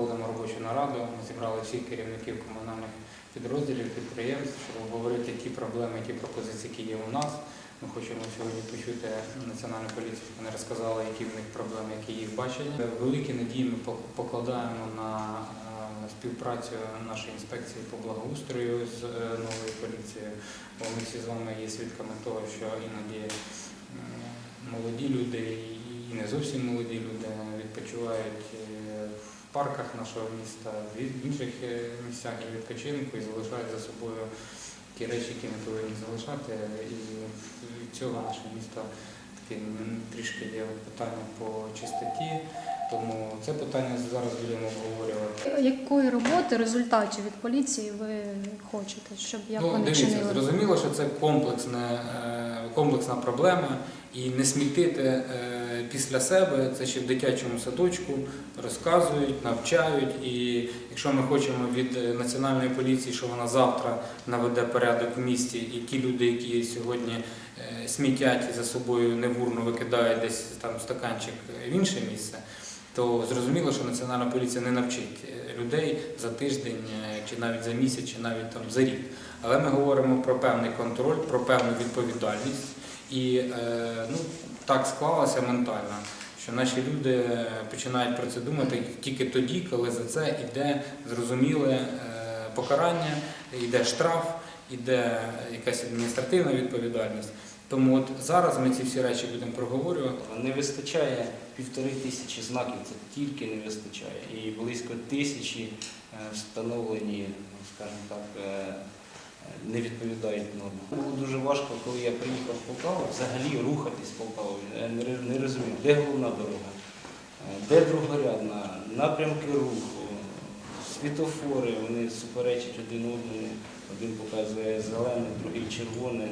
проводимо робочу нараду. Ми зібрали всіх керівників комунальних підрозділів, підприємств, щоб обговорити ті проблеми, ті пропозиції, які є у нас. Ми хочемо сьогодні почути національну поліцію, щоб вони розказали, які в них проблеми, які їх бачення. Великі надії ми покладаємо на е, співпрацю нашої інспекції по благоустрою з е, новою поліцією. Бо ми всі з вами є свідками того, що іноді молоді люди і не зовсім молоді люди відпочивають е, парках нашого міста, в інших е, місцях для відпочинку і залишають за собою ті речі, які не повинні залишати. І від цього наше місто таке трішки є питання по чистоті. Тому це питання зараз будемо обговорювати. Якої роботи, результатів від поліції ви хочете, щоб як ну, вони дивіться, чинили? зрозуміло, що це комплексне, е, комплексна проблема, і не смітити е, після себе це ще в дитячому садочку розказують, навчають. І якщо ми хочемо від е, національної поліції, що вона завтра наведе порядок в місті, і ті люди, які сьогодні е, смітять за собою невурно викидають десь там стаканчик в інше місце. То зрозуміло, що національна поліція не навчить людей за тиждень, чи навіть за місяць, чи навіть там за рік. Але ми говоримо про певний контроль, про певну відповідальність. І е, ну, так склалося ментально, що наші люди е, починають про це думати тільки тоді, коли за це йде зрозуміле е, покарання, йде штраф, йде якась адміністративна відповідальність. Тому от зараз ми ці всі речі будемо проговорювати. Не вистачає півтори тисячі знаків, це тільки не вистачає. І близько тисячі встановлені, ну, скажімо так, не відповідають нормам. Важко, коли я приїхав в Полтаву, взагалі рухатись в Полтаву. Я не розумію, де головна дорога, е, де другорядна, напрямки руху, світофори, вони суперечать один одному. Один показує зелене, другий червоне.